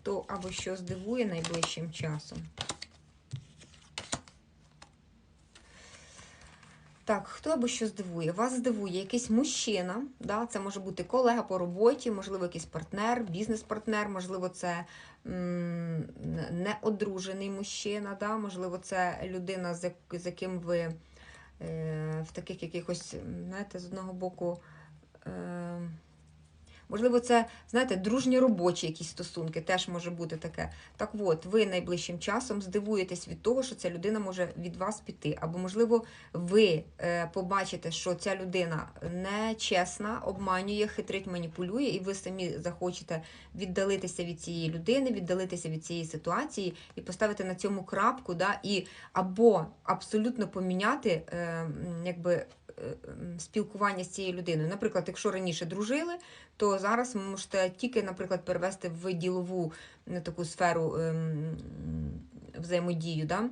хто або що здивує найближчим часом. Так, хто або що здивує? Вас здивує якийсь мужчина, да? це може бути колега по роботі, можливо, якийсь партнер, бізнес-партнер, можливо, це неодружений мужчина, да? можливо, це людина, з, з яким ви е, в таких якихось, знаєте, з одного боку. Е, Можливо, це, знаєте, дружні робочі якісь стосунки, теж може бути таке. Так от, ви найближчим часом здивуєтесь від того, що ця людина може від вас піти. Або, можливо, ви е, побачите, що ця людина нечесна, обманює, хитрить, маніпулює, і ви самі захочете віддалитися від цієї людини, віддалитися від цієї ситуації і поставити на цьому крапку, да, і або абсолютно поміняти е, якби, спілкування з цією людиною. Наприклад, якщо раніше дружили, то зараз ви можете тільки, наприклад, перевести в ділову таку сферу ем, взаємодію, да?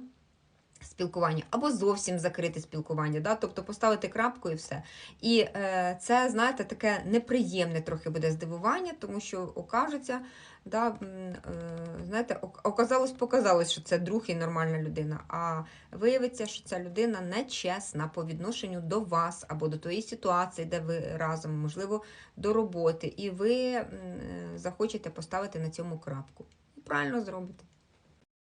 Спілкування, або зовсім закрити спілкування, да? тобто поставити крапку і все. І е, це, знаєте, таке неприємне трохи буде здивування, тому що окажеться, да, е, знаєте, оказалось, показалось, що це друг і нормальна людина. А виявиться, що ця людина нечесна по відношенню до вас або до тої ситуації, де ви разом, можливо, до роботи, і ви е, захочете поставити на цьому крапку. І правильно зробите.